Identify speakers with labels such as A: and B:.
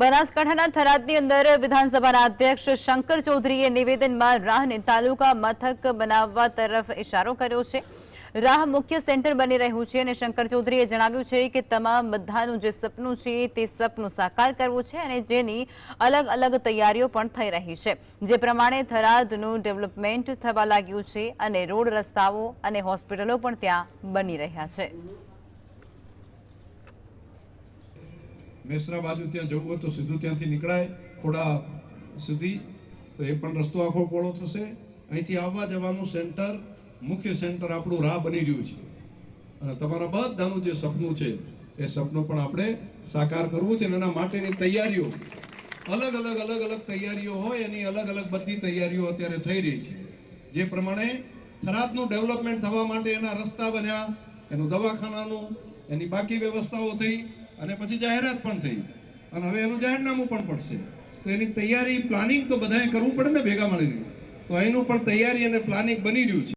A: બનાસકાંઠાના થરાદની અંદર વિધાનસભાના અધ્યક્ષ શંકર ચૌધરીએ નિવેદનમાં રાહને તાલુકા મથક બનાવવા તરફ ઇશારો કર્યો છે. રાહ મુખ્ય સેન્ટર બની રહ્યું છે અને શંકર ચૌધરીએ જણાવ્યું છે કે તમામ બધાનું જે સપનું છે તે સપનું સાકાર કરવું છે અને જેની અલગ અલગ તૈયારીઓ પણ થઈ રહી છે. જે પ્રમાણે થરાદનું ડેવલપમેન્ટ થવા લાગ્યું છે અને રોડ રસ્તાઓ અને હોસ્પિટલો પણ ત્યાં બની રહ્યા છે.
B: મેસરા બાજુ ત્યાં જવું હોય તો સીધું ત્યાંથી નીકળાય, ખોડા સુધી. તો એ પણ રસ્તો આખો પહોળો થશે. અહીંથી આવવા જવાનું સેન્ટર, મુખ્ય સેન્ટર આપણું રાહ બની રહ્યું છે. અને તમારા બધાનું જે સપનું છે, એ સપનું પણ આપણે સાકાર કરવું છે અને એના માટેની તૈયારીઓ. અલગ અલગ અલગ અલગ તૈયારીઓ હોય, એની અલગ અલગ બધી તૈયારીઓ અત્યારે થઈ રહી છે. જે પ્રમાણે થરાદનું ડેવલપમેન્ટ થવા માટે એના રસ્તા બન્યા, એનું દવાખાનાનું, એની બાકી વ્યવસ્થાઓ થઈ. અને પછી જાહેરાત પણ થઈ. અને હવે એનું જાહેરનામું પણ પડશે. તો એની તૈયારી પ્લાનિંગ તો બધાએ કરવું પડે ને ભેગા મળીને. તો એનું પણ તૈયારી અને પ્લાનિંગ બની રહ્યું છે.